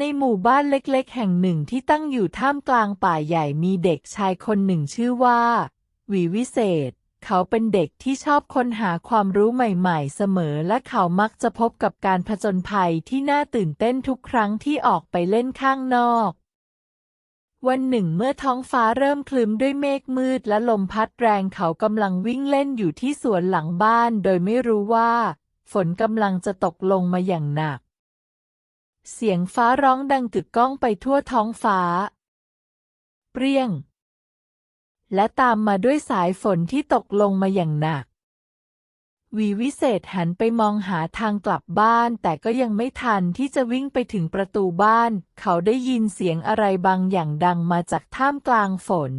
ในหมู่บ้านเล็กๆ แห่งหนึ่งที่ตั้งอยู่ท่ามกลางป่าใหญ่มีเด็กชายคนหนึ่งชื่อว่าวีวิเศษ เขาเป็นเด็กที่ชอบค้นหาความรู้ใหม่ๆ เสมอและเขามักจะพบกับการผจญภัยที่น่าตื่นเต้นทุกครั้งที่ออกไปเล่นข้างนอก วันหนึ่งเมื่อท้องฟ้าเริ่มคลึ้มด้วยเมฆมืดและลมพัดแรงเขากำลังวิ่งเล่นอยู่ที่สวนหลังบ้าน โดยไม่รู้ว่า ฝนกำลังจะตกลงมาอย่างหนัก เสียงฟ้าร้องดังกึกก้องไปทั่วท้องฟ้า เปรี้ยง และตามมาด้วยสายฝนที่ตกลงมาอย่างหนัก วีวิเศษหันไปมองหาทางกลับบ้าน แต่ก็ยังไม่ทันที่จะวิ่งไปถึงประตูบ้าน เขาได้ยินเสียงอะไรบางอย่างดังมาจากท่ามกลางฝน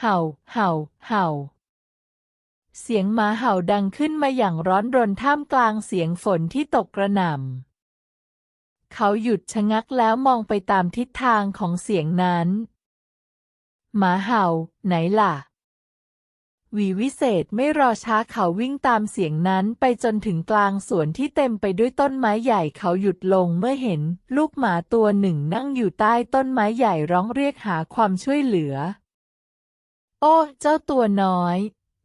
เห่า เห่า เห่าเสียงหมาเห่าดังขึ้นมาอย่างร้อนรนท่ามกลางเสียงฝนที่ตกกระหน่ำ เขาหยุดชะงักแล้วมองไปตามทิศทางของเสียงนั้น หมาเห่า ไหนล่ะ วีวิเศษไม่รอช้าเขาวิ่งตามเสียงนั้นไปจนถึงกลางสวนที่เต็มไปด้วยต้นไม้ใหญ่เขาหยุดลงเมื่อเห็น ลูกหมาตัวหนึ่งนั่งอยู่ใต้ต้นไม้ใหญ่ร้องเรียกหาความช่วยเหลือ โอ้ เจ้าตัวน้อย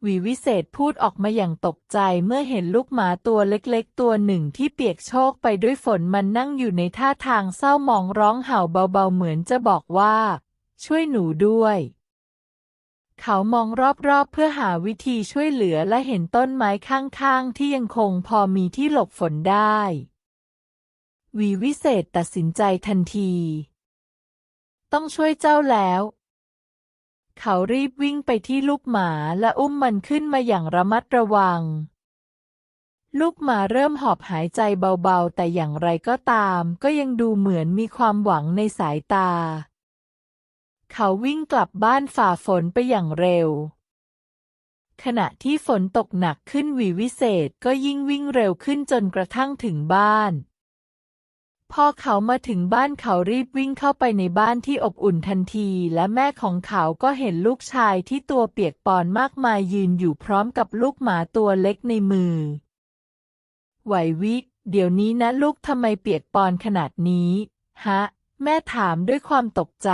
วีวิเศษพูดออกมาอย่างตกใจเมื่อเห็นลูกหมาตัวเล็กๆ ตัวหนึ่งที่เปียกโชกไปด้วยฝนมันนั่งอยู่ในท่าทางเศร้ามองร้องเห่าเบาๆเหมือนจะบอกว่า ช่วยหนูด้วย เขามองรอบๆเพื่อหาวิธีช่วยเหลือและเห็นต้นไม้ข้างๆ ที่ยังคงพอมีที่หลบฝนได้ วีวิเศษตัดสินใจทันที ต้องช่วยเจ้าแล้ว เขารีบวิ่งไปที่ลูกหมาและอุ้มมันขึ้นมาอย่างระมัดระวัง ลูกหมาเริ่มหอบหายใจเบาๆ แต่อย่างไรก็ตาม ก็ยังดูเหมือนมีความหวังในสายตา เขาวิ่งกลับบ้านฝ่าฝนไปอย่างเร็ว ขณะที่ฝนตกหนักขึ้นวีวิเศษก็ยิ่งวิ่งเร็วขึ้นจนกระทั่งถึงบ้าน พอเขามาถึงบ้านเขารีบวิ่งเข้าไปในบ้านที่อบอุ่นทันที และแม่ของเขาก็เห็นลูกชายที่ตัวเปียกปอนมากมายยืนอยู่พร้อมกับลูกหมาตัวเล็กในมือ ไหววิเดี๋ยวนี้นะลูกทำไมเปียกปอนขนาดนี้ ฮะ แม่ถามด้วยความตกใจ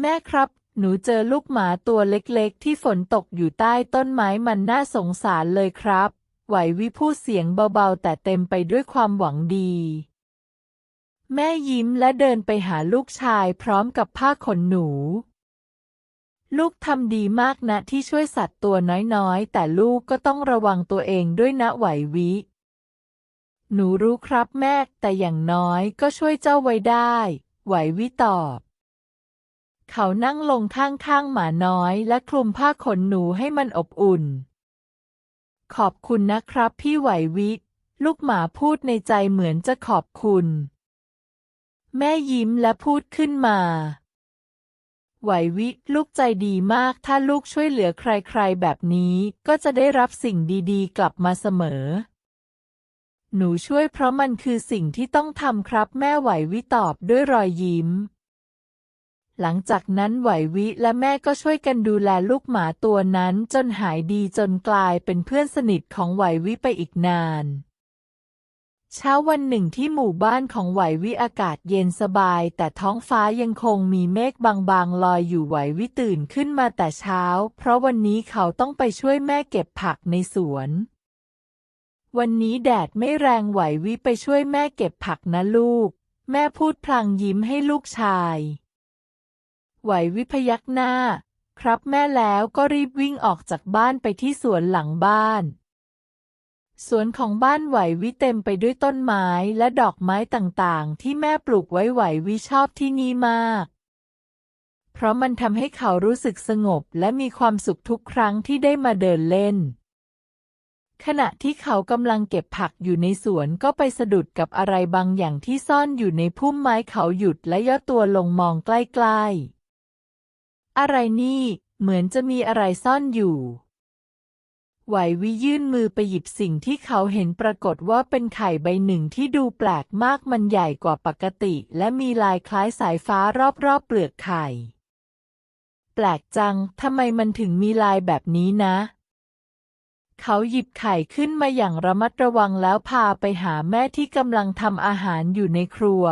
แม่ครับ หนูเจอลูกหมาตัวเล็กๆ ที่ฝนตกอยู่ใต้ต้นไม้มันน่าสงสารเลยครับ ไหววิพูดเสียงเบาๆ แต่เต็มไปด้วยความหวังดี แม่ยิ้มและเดินไปหาลูกชายพร้อมกับผ้าขนหนู ลูกทำดีมากนะที่ช่วยสัตว์ตัวน้อยๆ แต่ลูกก็ต้องระวังตัวเองด้วยนะไหววิ หนูรู้ครับแม่แต่อย่างน้อยก็ช่วยเจ้าไว้ได้ ไหววิตอบเขานั่งลงข้างๆหมาน้อยและคลุมผ้าขนหนูให้มันอบอุ่น ขอบคุณนะครับพี่ไหววิ ลูกหมาพูดในใจเหมือนจะขอบคุณ แม่ยิ้มและพูดขึ้นมา ไหววิ ลูกใจดีมากถ้าลูกช่วยเหลือใครๆ แบบนี้ก็จะได้รับสิ่งดีๆ กลับมาเสมอ หนูช่วยเพราะมันคือสิ่งที่ต้องทำครับแม่ไหววิตอบด้วยรอยยิ้ม หลังจากนั้นไหววิและแม่ก็ช่วยกันดูแลลูกหมาตัวนั้นจนหายดีจนกลายเป็นเพื่อนสนิทของไหววิไปอีกนาน เช้าวันหนึ่งที่หมู่บ้านของไหววิอากาศเย็นสบาย แต่ท้องฟ้ายังคงมีเมฆบางๆลอยอยู่ไหววิตื่นขึ้นมาแต่เช้า เพราะวันนี้เขาต้องไปช่วยแม่เก็บผักในสวน วันนี้แดดไม่แรงไหววิไปช่วยแม่เก็บผักนะลูก แม่พูดพลางยิ้มให้ลูกชาย ไหววิพยักหน้า ครับแม่แล้วก็รีบวิ่งออกจากบ้านไปที่สวนหลังบ้าน สวนของบ้านไหววิเต็มไปด้วยต้นไม้และดอกไม้ต่างๆ ที่แม่ปลูกไว้ไหววิชอบที่นี่มาก เพราะมันทำให้เขารู้สึกสงบและมีความสุขทุกครั้งที่ได้มาเดินเล่นขณะที่เขากำลังเก็บผักอยู่ในสวนก็ไปสะดุดกับอะไรบางอย่างที่ซ่อนอยู่ในพุ่มไม้เขาหยุดและย่อตัวลงมองใกล้ๆ อะไรนี่ เหมือนจะมีอะไรซ่อนอยู่ไหววิยื่นมือไปหยิบสิ่งที่เขาเห็นปรากฏว่าเป็นไข่ใบหนึ่งที่ดูแปลกมากมันใหญ่กว่าปกติ และมีลายคล้ายสายฟ้ารอบๆเปลือกไข่ แปลกจัง ทำไมมันถึงมีลายแบบนี้นะ เขาหยิบไข่ขึ้นมาอย่างระมัดระวังแล้วพาไปหาแม่ที่กำลังทำอาหารอยู่ในครัว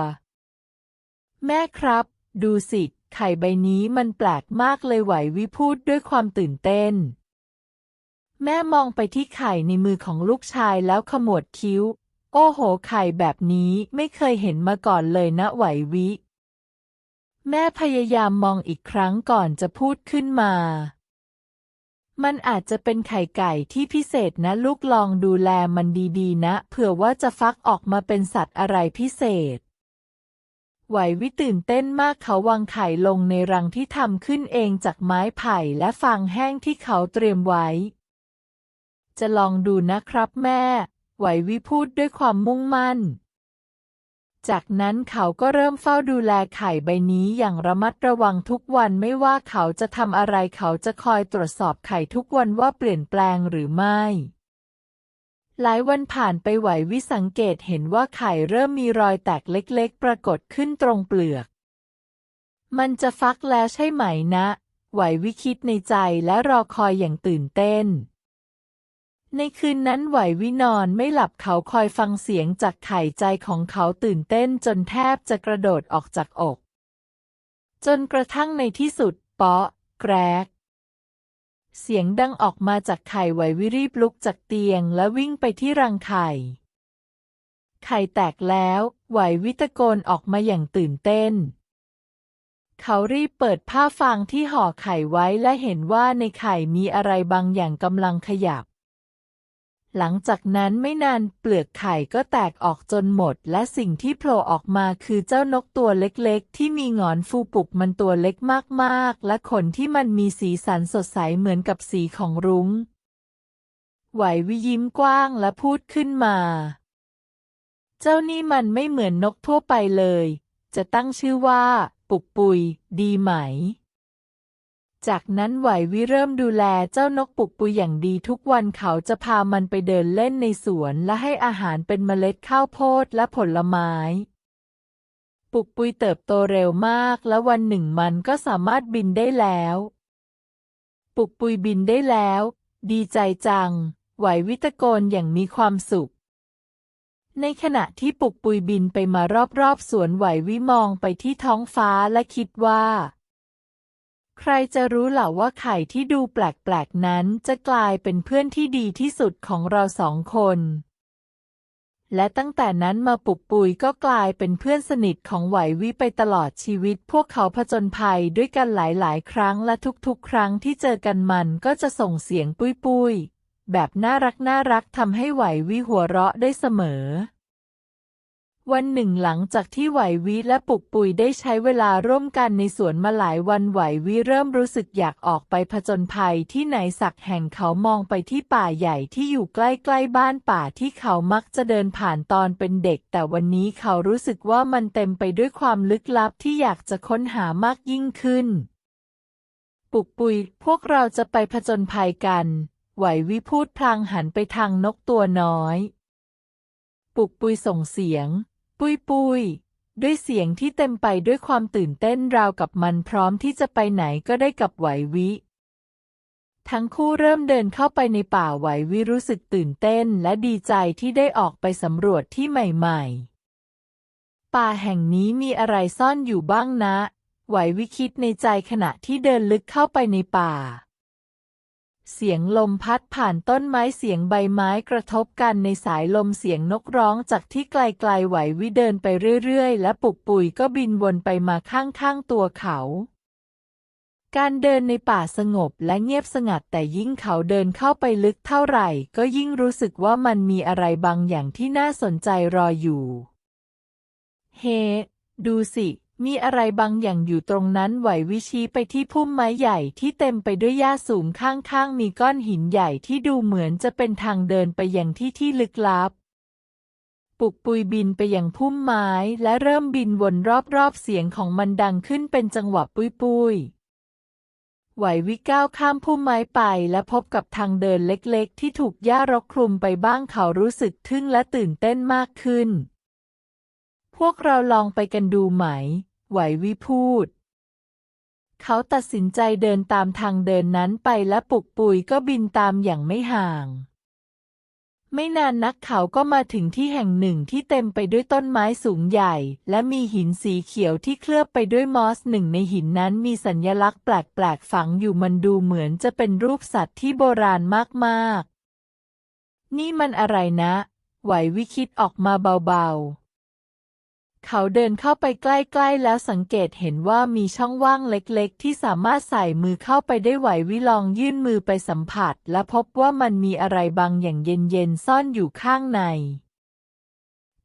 แม่ครับ ดูสิ ไข่ใบนี้มันแปลกมากเลยไหววิพูดด้วยความตื่นเต้น แม่มองไปที่ไข่ในมือของลูกชายแล้วขมวดคิ้ว โอ้โห ไข่แบบนี้ไม่เคยเห็นมาก่อนเลยนะไหววิ แม่พยายามมองอีกครั้งก่อนจะพูดขึ้นมา มันอาจจะเป็นไข่ไก่ที่พิเศษนะลูกลองดูแลมันดีๆ นะ เผื่อว่าจะฟักออกมาเป็นสัตว์อะไรพิเศษ ไหววิตื่นเต้นมากเขาวางไข่ลงในรังที่ทำขึ้นเองจากไม้ไผ่และฟางแห้งที่เขาเตรียมไว้ จะลองดูนะครับแม่ ไหววิพูดด้วยความมุ่งมั่น จากนั้นเขาก็เริ่มเฝ้าดูแลไข่ใบนี้อย่างระมัดระวังทุกวันไม่ว่าเขาจะทำอะไรเขาจะคอยตรวจสอบไข่ทุกวันว่าเปลี่ยนแปลงหรือไม่ หลายวันผ่านไปไหววิสังเกตเห็นว่าไข่เริ่มมีรอยแตกเล็กๆ ปรากฏขึ้นตรงเปลือก มันจะฟักแล้วใช่ไหมนะ ไหววิคิดในใจและรอคอยอย่างตื่นเต้น ในคืนนั้นไหววินอนไม่หลับเขาคอยฟังเสียงจากไข่ใจของเขาตื่นเต้นจนแทบจะกระโดดออกจากอก จนกระทั่งในที่สุดเปาะ แกรก เสียงดังออกมาจากไข่ไหววิรีบลุกจากเตียงและวิ่งไปที่รังไข่ ไข่แตกแล้วไหววิตะโกนออกมาอย่างตื่นเต้น เขารีบเปิดผ้าฟางที่ห่อไข่ไว้และเห็นว่าในไข่มีอะไรบางอย่างกำลังขยับ หลังจากนั้นไม่นานเปลือกไข่ก็แตกออกจนหมด และสิ่งที่โผล่ออกมาคือเจ้านกตัวเล็กๆ ที่มีหงอนฟูปุกมันตัวเล็กมากๆ และขนที่มันมีสีสันสดใสเหมือนกับสีของรุง้ง ไหววิยิ้มกว้างและพูดขึ้นมา เจ้านี่มันไม่เหมือนนกทั่วไปเลย จะตั้งชื่อว่า ปุกปุย ดีไหม จากนั้นไหววิเริ่มดูแลเจ้านกปุกปุยอย่างดีทุกวันเขาจะพามันไปเดินเล่นในสวนและให้อาหารเป็นเมล็ดข้าวโพดและผลไม้ ปุกปุยเติบโตเร็วมากและวันหนึ่งมันก็สามารถบินได้แล้ว ปุกปุยบินได้แล้ว ดีใจจัง ไหววิตะโกนอย่างมีความสุข ในขณะที่ปุกปุยบินไปมารอบๆสวนไหววิมองไปที่ท้องฟ้าและคิดว่า ใครจะรู้เหล่ะว่าไข่ที่ดูแปลกๆนั้นจะกลายเป็นเพื่อนที่ดีที่สุดของเราสองคน และตั้งแต่นั้นมาปุกปุยก็กลายเป็นเพื่อนสนิทของไหววิไปตลอดชีวิต พวกเขาผจญภัยด้วยกันหลายๆ ครั้งและทุกๆ ครั้งที่เจอกันมันก็จะส่งเสียงปุยปุยๆแบบน่ารักน่ารักทำให้ไหววิหัวเราะได้เสมอ วันหนึ่งหลังจากที่ไหววิและปุกปุยได้ใช้เวลาร่วมกันในสวนมาหลายวันไหววิเริ่มรู้สึกอยากออกไปผจญภัยที่ไหนสักแห่งเขามองไปที่ป่าใหญ่ที่อยู่ใกล้ๆบ้านป่าที่เขามักจะเดินผ่านตอนเป็นเด็ก แต่วันนี้เขารู้สึกว่ามันเต็มไปด้วยความลึกลับที่อยากจะค้นหามากยิ่งขึ้น ปุกปุย พวกเราจะไปผจญภัยกัน ไหววิพูดพลางหันไปทางนกตัวน้อย ปุกปุยส่งเสียง ปุยปุยด้วยเสียงที่เต็มไปด้วยความตื่นเต้นราวกับมันพร้อมที่จะไปไหนก็ได้กับไหววิ ทั้งคู่เริ่มเดินเข้าไปในป่าไหววิรู้สึกตื่นเต้นและดีใจที่ได้ออกไปสำรวจที่ใหม่ๆ ป่าแห่งนี้มีอะไรซ่อนอยู่บ้างนะ ไหววิคิดในใจขณะที่เดินลึกเข้าไปในป่า เสียงลมพัดผ่านต้นไม้เสียงใบไม้กระทบกันในสายลมเสียงนกร้องจากที่ไกลๆไหววิเดินไปเรื่อยๆ และปุกปุยก็บินวนไปมาข้างๆตัวเขา การเดินในป่าสงบและเงียบสงัดแต่ยิ่งเขาเดินเข้าไปลึกเท่าไหร่ ก็ยิ่งรู้สึกว่ามันมีอะไรบางอย่างที่น่าสนใจรออยู่ เฮดูสิ มีอะไรบางอย่างอยู่ตรงนั้นไหววิชี้ไปที่พุ่มไม้ใหญ่ที่เต็มไปด้วยหญ้าสูงข้างๆ มีก้อนหินใหญ่ที่ดูเหมือนจะเป็นทางเดินไปยังที่ที่ลึกลับ ปุกปุยบินไปยังพุ่มไม้และเริ่มบินวนรอบๆ เสียงของมันดังขึ้นเป็นจังหวะปุยปุยไหววิก้าวข้ามพุ่มไม้ไปและพบกับทางเดินเล็กๆ ที่ถูกหญ้ารกคลุมไปบ้างเขารู้สึกทึ่งและตื่นเต้นมากขึ้น พวกเราลองไปกันดูไหม ไหววิพูด เขาตัดสินใจเดินตามทางเดินนั้นไปและปุกปุยก็บินตามอย่างไม่ห่าง ไม่นานนักเขาก็มาถึงที่แห่งหนึ่งที่เต็มไปด้วยต้นไม้สูงใหญ่ และมีหินสีเขียวที่เคลือบไปด้วยมอสหนึ่งในหินนั้นมีสัญลักษณ์แปลกๆฝังอยู่มันดูเหมือนจะเป็นรูปสัตว์ที่โบราณมากๆ นี่มันอะไรนะ ไหววิคิดออกมาเบาๆ เขาเดินเข้าไปใกล้ๆ แล้วสังเกตเห็นว่ามีช่องว่างเล็กๆ ที่สามารถใส่มือเข้าไปได้ไหววิลองยื่นมือไปสัมผัส และพบว่ามันมีอะไรบางอย่างเย็นๆ ซ่อนอยู่ข้างใน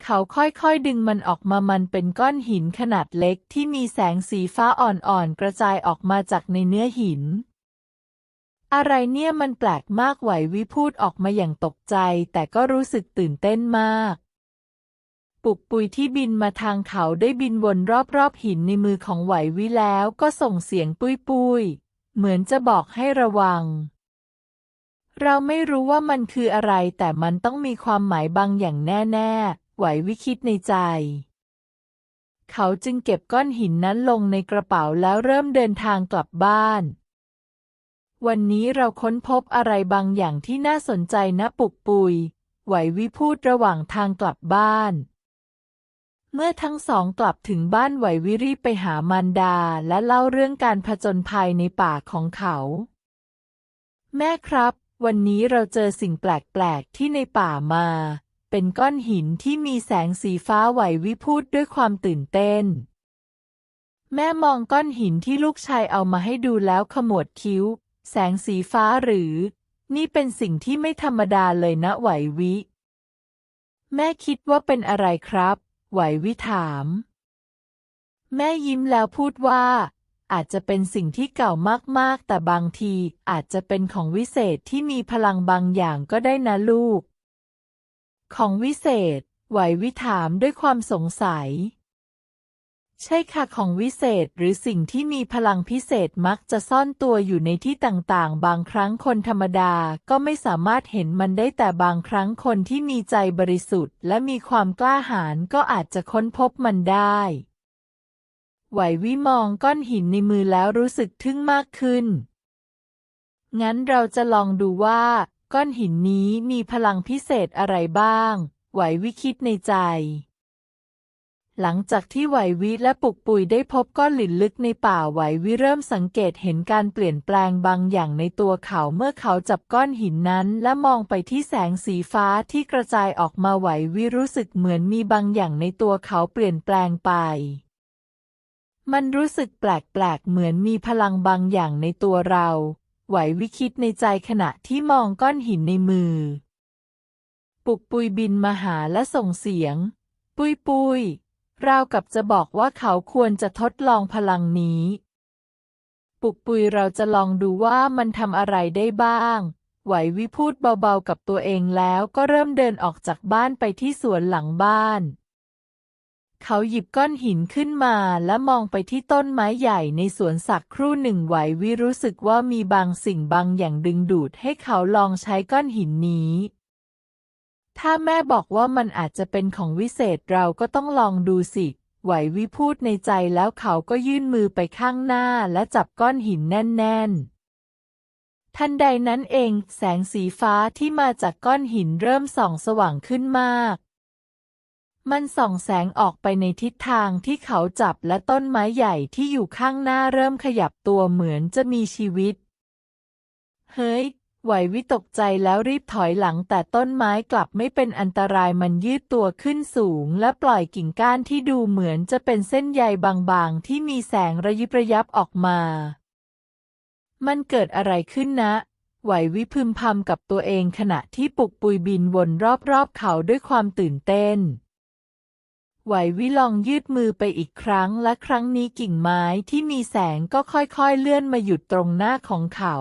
เขาค่อยๆดึงมันออกมามันเป็นก้อนหินขนาดเล็กที่มีแสงสีฟ้าอ่อนๆ กระจายออกมาจากในเนื้อหินอะไรเนี่ยมันแปลกมากไหววิพูดออกมาอย่างตกใจ แต่ก็รู้สึกตื่นเต้นมาก ปุกปุยที่บินมาทางเขาได้บินวนรอบๆหินในมือของไหววิแล้วก็ส่งเสียงปุยปุยเหมือนจะบอกให้ระวัง เราไม่รู้ว่ามันคืออะไร แต่มันต้องมีความหมายบางอย่างแน่ๆ ไหววิคิดในใจ เขาจึงเก็บก้อนหินนั้นลงในกระเป๋าแล้วเริ่มเดินทางกลับบ้าน วันนี้เราค้นพบอะไรบางอย่างที่น่าสนใจนะปุกปุย ไหววิพูดระหว่างทางกลับบ้าน เมื่อทั้งสองกลับถึงบ้านไหววิรีไปหามารดาและเล่าเรื่องการผจญภัยในป่าของเขา แม่ครับ วันนี้เราเจอสิ่งแปลกๆที่ในป่ามา เป็นก้อนหินที่มีแสงสีฟ้าไหววิพูดด้วยความตื่นเต้น แม่มองก้อนหินที่ลูกชายเอามาให้ดูแล้วขมวดคิ้ว แสงสีฟ้าหรือ นี่เป็นสิ่งที่ไม่ธรรมดาเลยนะไหววิ แม่คิดว่าเป็นอะไรครับ ไหววิถาม แม่ยิ้มแล้วพูดว่า อาจจะเป็นสิ่งที่เก่ามากๆ แต่บางทีอาจจะเป็นของวิเศษที่มีพลังบางอย่างก็ได้นะลูก ของวิเศษ ไหววิถามด้วยความสงสัย ใช่ค่ะของวิเศษหรือสิ่งที่มีพลังพิเศษมักจะซ่อนตัวอยู่ในที่ต่างๆ บางครั้งคนธรรมดาก็ไม่สามารถเห็นมันได้แต่บางครั้งคนที่มีใจบริสุทธิ์ และมีความกล้าหาญก็อาจจะค้นพบมันได้ไหววิมองก้อนหินในมือแล้วรู้สึกทึ่งมากขึ้น งั้นเราจะลองดูว่า ก้อนหินนี้มีพลังพิเศษอะไรบ้าง ไหววิคิดในใจ หลังจากที่ไหววิและปุกปุยได้พบก้อนหลินลึกในป่าไหววิเริ่มสังเกตเห็นการเปลี่ยนแปลงบางอย่างในตัวเขาเมื่อเขาจับก้อนหินนั้นและมองไปที่แสงสีฟ้าที่กระจายออกมาไหววิรู้สึกเหมือนมีบางอย่างในตัวเขาเปลี่ยนแปลงไป มันรู้สึกแปลกๆเหมือนมีพลังบางอย่างในตัวเรา ไหววิคิดในใจขณะที่มองก้อนหินในมือ ปุกปุยบินมาหาและส่งเสียง ปุยปุย ราวกับจะบอกว่าเขาควรจะทดลองพลังนี้ ปุกปุยเราจะลองดูว่ามันทำอะไรได้บ้าง ไหววิพูดเบาๆกับตัวเองแล้วก็เริ่มเดินออกจากบ้านไปที่สวนหลังบ้าน เขาหยิบก้อนหินขึ้นมาและมองไปที่ต้นไม้ใหญ่ในสวนสักครู่หนึ่งไหววิรู้สึกว่ามีบางสิ่งบางอย่างดึงดูดให้เขาลองใช้ก้อนหินนี้ ถ้าแม่บอกว่ามันอาจจะเป็นของวิเศษเราก็ต้องลองดูสิ ไหววิพูดในใจแล้วเขาก็ยื่นมือไปข้างหน้าและจับก้อนหินแน่น ๆ ทันใดนั้นเอง แสงสีฟ้าที่มาจากก้อนหินเริ่มส่องสว่างขึ้นมาก มันส่องแสงออกไปในทิศทางที่เขาจับและต้นไม้ใหญ่ที่อยู่ข้างหน้าเริ่มขยับตัวเหมือนจะมีชีวิต เฮ้ย ไหววิตกใจแล้วรีบถอยหลังแต่ต้นไม้กลับไม่เป็นอันตรายมันยืดตัวขึ้นสูง และปล่อยกิ่งก้านที่ดูเหมือนจะเป็นเส้นใยบางๆ ที่มีแสงระยิบระยับออกมา มันเกิดอะไรขึ้นนะ ไหววิพึมพำกับตัวเองขณะที่ปุกปุยบินวนรอบๆเขาด้วยความตื่นเต้นไหววิลองยืดมือไปอีกครั้งและครั้งนี้กิ่งไม้ที่มีแสงก็ค่อยๆเลื่อนมาหยุดตรงหน้าของเขา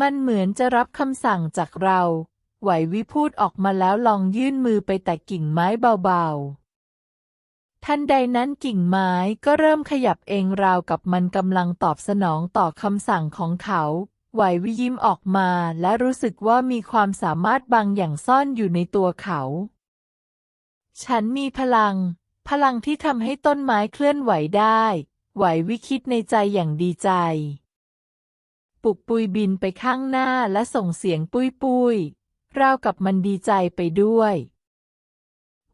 มันเหมือนจะรับคำสั่งจากเรา ไหววิพูดออกมาแล้วลองยื่นมือไปแตะกิ่งไม้เบาๆ ทันใดนั้นกิ่งไม้ก็เริ่มขยับเองราวกับมันกำลังตอบสนองต่อคำสั่งของเขาไหววิยิ้มออกมาและรู้สึกว่ามีความสามารถบางอย่างซ่อนอยู่ในตัวเขา ฉันมีพลัง พลังที่ทำให้ต้นไม้เคลื่อนไหวได้ ไหววิคิดในใจอย่างดีใจ ปุกปุยบินไปข้างหน้าและส่งเสียงปุยปุยราวกับมันดีใจไปด้วย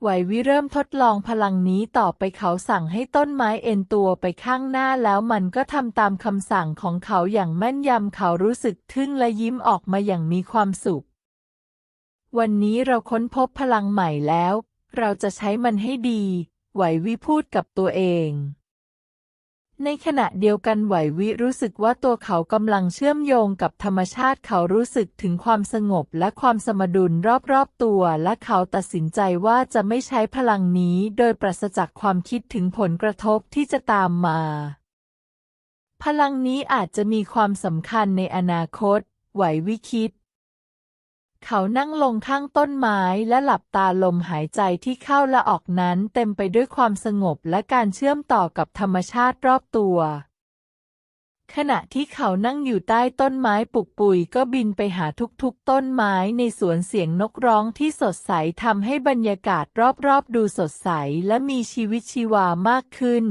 ไหววิเริ่มทดลองพลังนี้ต่อไปเขาสั่งให้ต้นไม้เอ็นตัวไปข้างหน้าแล้วมันก็ทำตามคำสั่งของเขาอย่างแม่นยำเขารู้สึกทึ่งและยิ้มออกมาอย่างมีความสุข วันนี้เราค้นพบพลังใหม่แล้ว เราจะใช้มันให้ดี ไหววิพูดกับตัวเอง ในขณะเดียวกันไหววิรู้สึกว่าตัวเขากำลังเชื่อมโยงกับธรรมชาติเขารู้สึกถึงความสงบและความสมดุลรอบๆตัว และเขาตัดสินใจว่าจะไม่ใช้พลังนี้โดยปราศจากความคิดถึงผลกระทบที่จะตามมา พลังนี้อาจจะมีความสำคัญในอนาคต ไหววิคิด เขานั่งลงข้างต้นไม้และหลับตาลมหายใจที่เข้าและออกนั้นเต็มไปด้วยความสงบและการเชื่อมต่อกับธรรมชาติรอบตัว ขณะที่เขานั่งอยู่ใต้ต้นไม้ปุกปุยก็บินไปหาทุกๆ ต้นไม้ในสวนเสียงนกร้องที่สดใสทำให้บรรยากาศรอบๆ ดูสดใสและมีชีวิตชีวามากขึ้น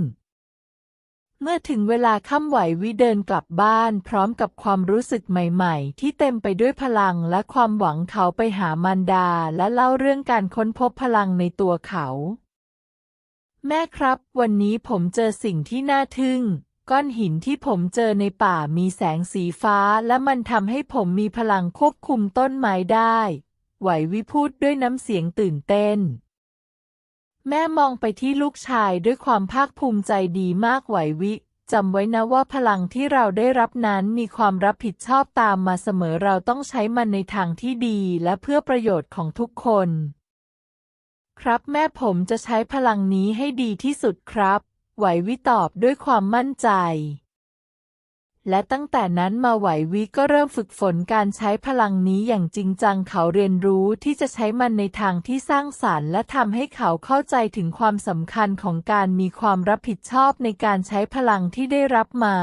เมื่อถึงเวลาค่ำไหววิเดินกลับบ้าน พร้อมกับความรู้สึกใหม่ๆ ที่เต็มไปด้วยพลังและความหวังเขาไปหามารดา และเล่าเรื่องการค้นพบพลังในตัวเขา แม่ครับ วันนี้ผมเจอสิ่งที่น่าทึ่ง ก้อนหินที่ผมเจอในป่ามีแสงสีฟ้า และมันทำให้ผมมีพลังควบคุมต้นไม้ได้ ไหววิพูดด้วยน้ำเสียงตื่นเต้น แม่มองไปที่ลูกชายด้วยความภาคภูมิใจดีมากไหววิจำไว้นะว่าพลังที่เราได้รับนั้นมีความรับผิดชอบตามมาเสมอเราต้องใช้มันในทางที่ดีและเพื่อประโยชน์ของทุกคน ครับแม่ผมจะใช้พลังนี้ให้ดีที่สุดครับ ไหววิตอบด้วยความมั่นใจ และตั้งแต่นั้นมาไหววิก็เริ่มฝึกฝนการใช้พลังนี้อย่างจริงจังเขาเรียนรู้ที่จะใช้มันในทางที่สร้างสรรค์ และทำให้เขาเข้าใจถึงความสำคัญของการมีความรับผิดชอบในการใช้พลังที่ได้รับมา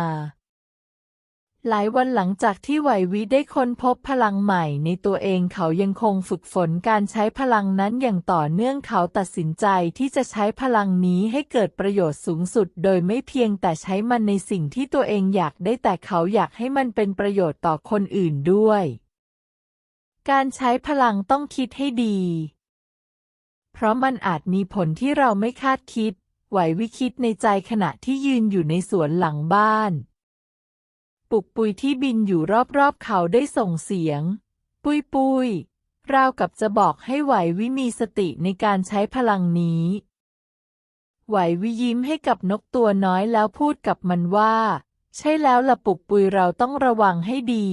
หลายวันหลังจากที่ไหววิได้ค้นพบพลังใหม่ในตัวเองเขายังคงฝึกฝนการใช้พลังนั้นอย่างต่อเนื่องเขาตัดสินใจที่จะใช้พลังนี้ให้เกิดประโยชน์สูงสุด โดยไม่เพียงแต่ใช้มันในสิ่งที่ตัวเองอยากได้แต่เขาอยากให้มันเป็นประโยชน์ต่อคนอื่นด้วย การใช้พลังต้องคิดให้ดี เพราะมันอาจมีผลที่เราไม่คาดคิด ไหววิคิดในใจขณะที่ยืนอยู่ในสวนหลังบ้าน ปุกปุยที่บินอยู่รอบๆเขาได้ส่งเสียง ปุยปุยราวกับจะบอกให้ไหววิมีสติในการใช้พลังนี้ ไหววิยิ้มให้กับนกตัวน้อยแล้วพูดกับมันว่า ใช่แล้วละปุกปุยเราต้องระวังให้ดี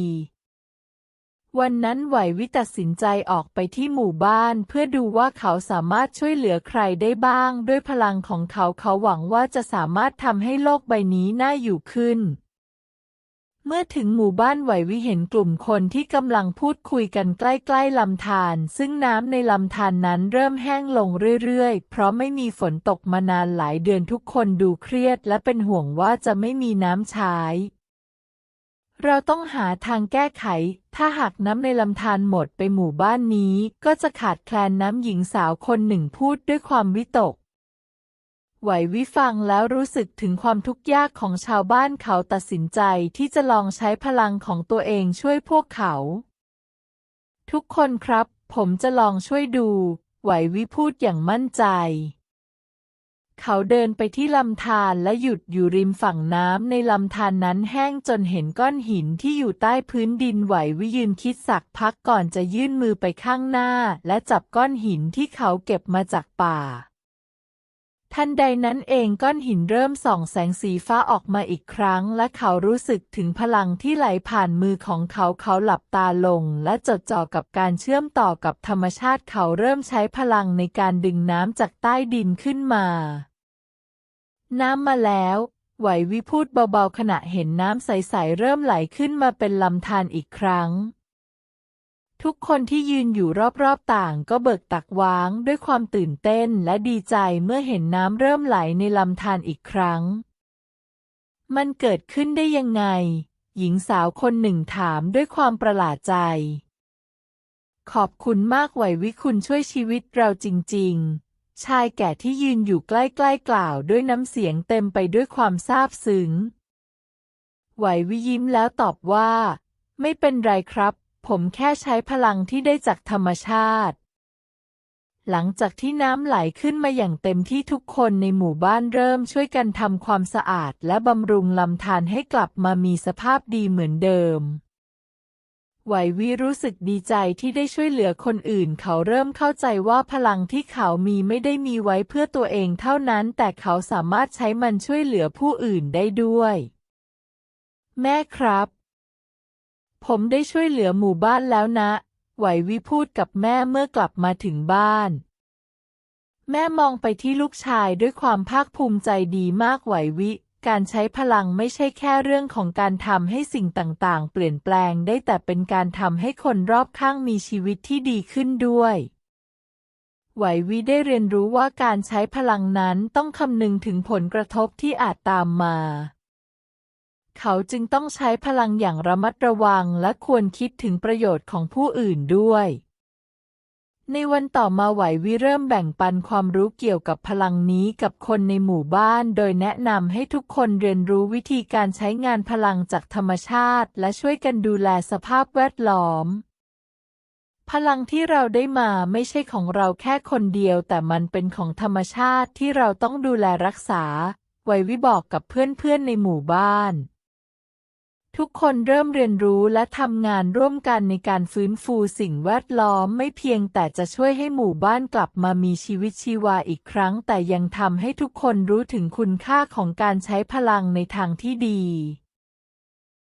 วันนั้นไหววิตัดสินใจออกไปที่หมู่บ้านเพื่อดูว่าเขาสามารถช่วยเหลือใครได้บ้าง ด้วยพลังของเขาเขาหวังว่าจะสามารถทำให้โลกใบนี้น่าอยู่ขึ้น เมื่อถึงหมู่บ้านไหววิเห็นกลุ่มคนที่กำลังพูดคุยกันใกล้ๆลำธารซึ่งน้ำในลำธารนนั้นเริ่มแห้งลงเรื่อยๆ เพราะไม่มีฝนตกมานานหลายเดือนทุกคนดูเครียดและเป็นห่วงว่าจะไม่มีน้ำใช้ เราต้องหาทางแก้ไข ถ้าหากน้ำในลำธารหมดไปหมู่บ้านนี้ ก็จะขาดแคลนน้ำหญิงสาวคนหนึ่งพูดด้วยความวิตก ไหววิฟังแล้วรู้สึกถึงความทุกข์ยากของชาวบ้านเขาตัดสินใจที่จะลองใช้พลังของตัวเองช่วยพวกเขา ทุกคนครับ ผมจะลองช่วยดู ไหววิพูดอย่างมั่นใจ เขาเดินไปที่ลำธารและหยุดอยู่ริมฝั่งน้ำในลำธารนนั้นแห้งจนเห็นก้อนหินที่อยู่ใต้พื้นดินไหววิยืนคิดสักพักก่อนจะยื่นมือไปข้างหน้า และจับก้อนหินที่เขาเก็บมาจากป่า ทันใดนั้นเองก้อนหินเริ่มส่องแสงสีฟ้าออกมาอีกครั้ง และเขารู้สึกถึงพลังที่ไหลผ่านมือของเขาเขาหลับตาลง และจดจ่อกับการเชื่อมต่อกับธรรมชาติเขาเริ่มใช้พลังในการดึงน้ำจากใต้ดินขึ้นมา น้ำมาแล้ว ไหววิพูดเบาๆขณะเห็นน้ำใสๆเริ่มไหลขึ้นมาเป็นลำธารอีกครั้ง ทุกคนที่ยืนอยู่รอบๆต่างก็เบิกตักว้างด้วยความตื่นเต้นและดีใจเมื่อเห็นน้ำเริ่มไหลในลำธารอีกครั้ง มันเกิดขึ้นได้ยังไง หญิงสาวคนหนึ่งถามด้วยความประหลาดใจ ขอบคุณมากไหววิคุณช่วยชีวิตเราจริง ๆ ชายแก่ที่ยืนอยู่ใกล้ๆกล่าวด้วยน้ำเสียงเต็มไปด้วยความซาบซึ้งไหววิยิ้มแล้วตอบว่า ไม่เป็นไรครับ ผมแค่ใช้พลังที่ได้จากธรรมชาติ หลังจากที่น้ำไหลขึ้นมาอย่างเต็มที่ทุกคนในหมู่บ้านเริ่มช่วยกันทำความสะอาดและบำรุงลำธารให้กลับมามีสภาพดีเหมือนเดิมไหววิรู้สึกดีใจที่ได้ช่วยเหลือคนอื่น เขาเริ่มเข้าใจว่าพลังที่เขามีไม่ได้มีไว้เพื่อตัวเองเท่านั้น แต่เขาสามารถใช้มันช่วยเหลือผู้อื่นได้ด้วย แม่ครับ ผมได้ช่วยเหลือหมู่บ้านแล้วนะ ไหววิพูดกับแม่เมื่อกลับมาถึงบ้าน แม่มองไปที่ลูกชายด้วยความภาคภูมิใจดีมากไหววิ การใช้พลังไม่ใช่แค่เรื่องของการทำให้สิ่งต่างๆ เปลี่ยนแปลงได้แต่เป็นการทำให้คนรอบข้างมีชีวิตที่ดีขึ้นด้วยไหววิได้เรียนรู้ว่าการใช้พลังนั้นต้องคำนึงถึงผลกระทบที่อาจตามมา เขาจึงต้องใช้พลังอย่างระมัดระวังและควรคิดถึงประโยชน์ของผู้อื่นด้วย ในวันต่อมาไหววิเริ่มแบ่งปันความรู้เกี่ยวกับพลังนี้กับคนในหมู่บ้าน โดยแนะนำให้ทุกคนเรียนรู้วิธีการใช้งานพลังจากธรรมชาติ และช่วยกันดูแลสภาพแวดล้อมพลังที่เราได้มาไม่ใช่ของเราแค่คนเดียว แต่มันเป็นของธรรมชาติที่เราต้องดูแลรักษาไหววิบอกกับเพื่อนๆในหมู่บ้าน ทุกคนเริ่มเรียนรู้และทำงานร่วมกันในการฟื้นฟูสิ่งแวดล้อมไม่เพียงแต่จะช่วยให้หมู่บ้านกลับมามีชีวิตชีวาอีกครั้ง แต่ยังทำให้ทุกคนรู้ถึงคุณค่าของการใช้พลังในทางที่ดี